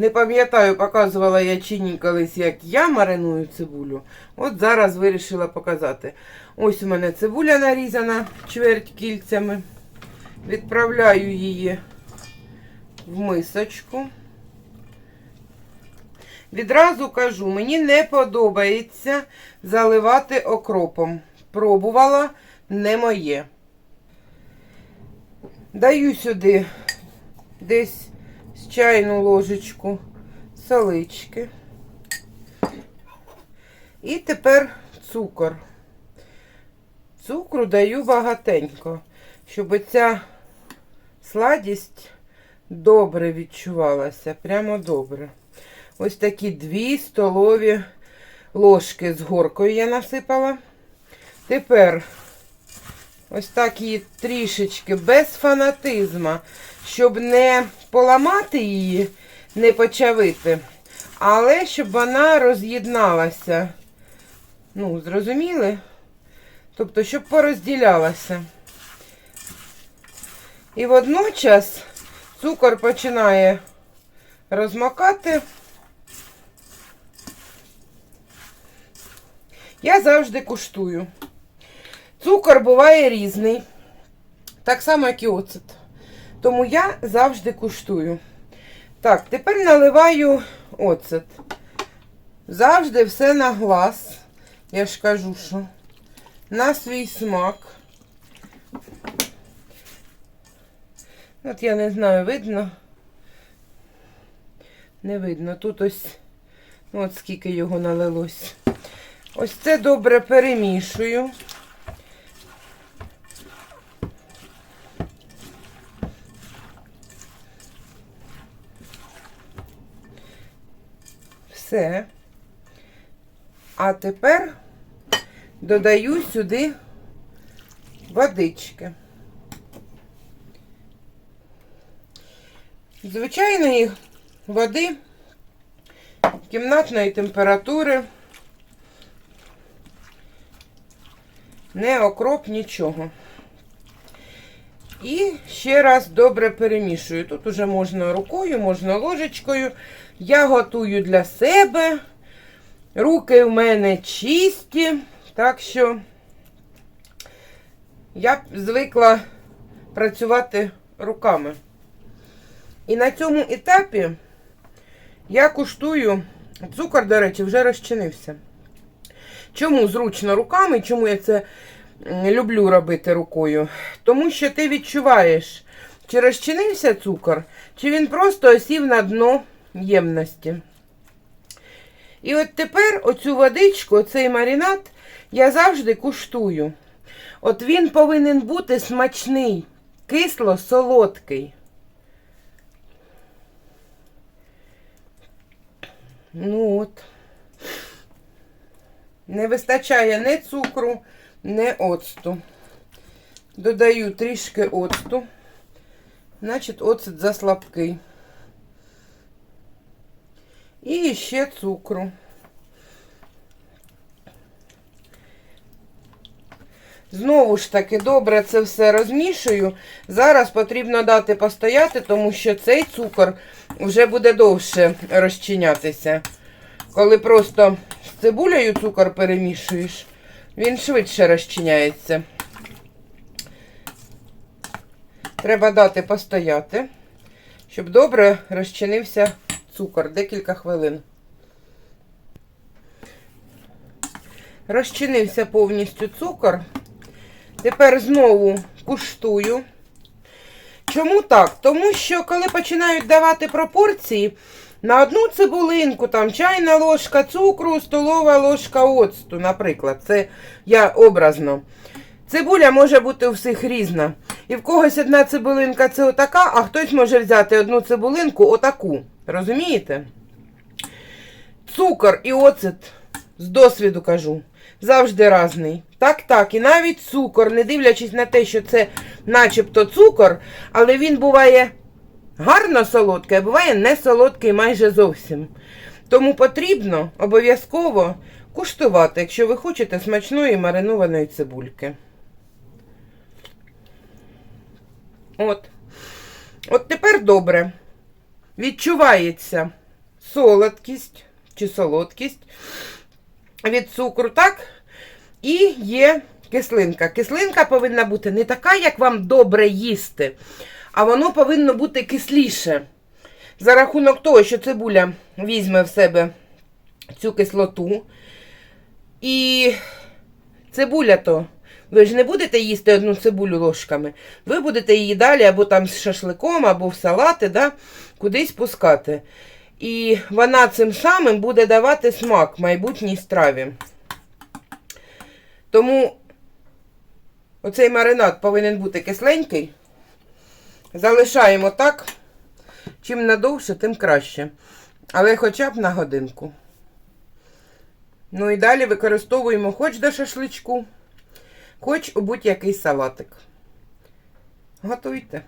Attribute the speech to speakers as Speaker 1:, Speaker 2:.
Speaker 1: Не пам'ятаю, показувала я чи ні колись, як я мариную цибулю. От зараз вирішила показати. Ось у мене цибуля нарізана чверть кільцями. Відправляю її в мисочку. Відразу кажу, мені не подобається заливати окропом. Пробувала не моє. Даю сюди десь чайну ложечку солички. І тепер цукор. Цукру даю багатенько, щоб ця сладість добре відчувалася, прямо добре. Ось такі дві столові ложки з горкою я насипала. Тепер ось так її трішечки без фанатизма, щоб не поламати її, не почавити, але щоб вона роз'єдналася. Ну, зрозуміли? Тобто, щоб порозділялася. І водночас цукор починає розмокати. Я завжди куштую. Цукор буває різний, так само, як і оцет. Тому я завжди куштую. Так, тепер наливаю оцет. Завжди все на глаз. Я ж кажу, що на свій смак. От я не знаю, видно. Не видно. Тут ось, ну, от скільки його налилось. Ось це добре перемішую. Все. А тепер додаю сюди водички. Звичайної води кімнатної температури. Не окроп, нічого. І ще раз добре перемішую. Тут уже можна рукою, можна ложечкою. Я готую для себе. Руки в мене чисті, так що я звикла працювати руками. І на цьому етапі я куштую, цукор, до речі, вже розчинився. Чому зручно руками? Чому я це м, люблю робити рукою? Тому що ти відчуваєш, чи розчинився цукор, чи він просто осів на дно ємності. І от тепер оцю водичку, оцей маринад, я завжди куштую. От він повинен бути смачний, кисло-солодкий. Ну от. Не вистачає ні цукру, ні оцту. Додаю трішки оцту. Значить, оцет заслабкий. І ще цукру. Знову ж таки, добре це все розмішую. Зараз потрібно дати постояти, тому що цей цукор вже буде довше розчинятися. Коли просто з цибулею цукор перемішуєш, він швидше розчиняється. Треба дати постояти, щоб добре розчинився цукор декілька хвилин. Розчинився повністю цукор. Тепер знову куштую. Чому так? Тому що, коли починають давати пропорції, на одну цибулинку, там чайна ложка цукру, столова ложка оцту, наприклад, це я образно. Цибуля може бути у всіх різна. І в когось одна цибулинка це отака, а хтось може взяти одну цибулинку отаку. Розумієте? Цукор і оцет, з досвіду кажу, завжди різний. Так, так. І навіть цукор, не дивлячись на те, що це начебто цукор, але він буває гарно солодкий, а буває не солодкий майже зовсім. Тому потрібно обов'язково куштувати, якщо ви хочете смачної маринованої цибульки. От. От тепер добре. Відчувається солодкість чи солодкість від цукру, так? І є кислинка. Кислинка повинна бути не така, як вам добре їсти, а воно повинно бути кисліше. За рахунок того, що цибуля візьме в себе цю кислоту. І цибуля то. Ви ж не будете їсти одну цибулю ложками. Ви будете її далі або там з шашликом, або в салати, да, кудись пускати. І вона цим самим буде давати смак майбутній страві. Тому оцей маринад повинен бути кисленький. Залишаємо так. Чим надовше, тим краще. Але хоча б на годинку. Ну і далі використовуємо хоч до шашличку, хоч у будь-який салатик. Готуйте.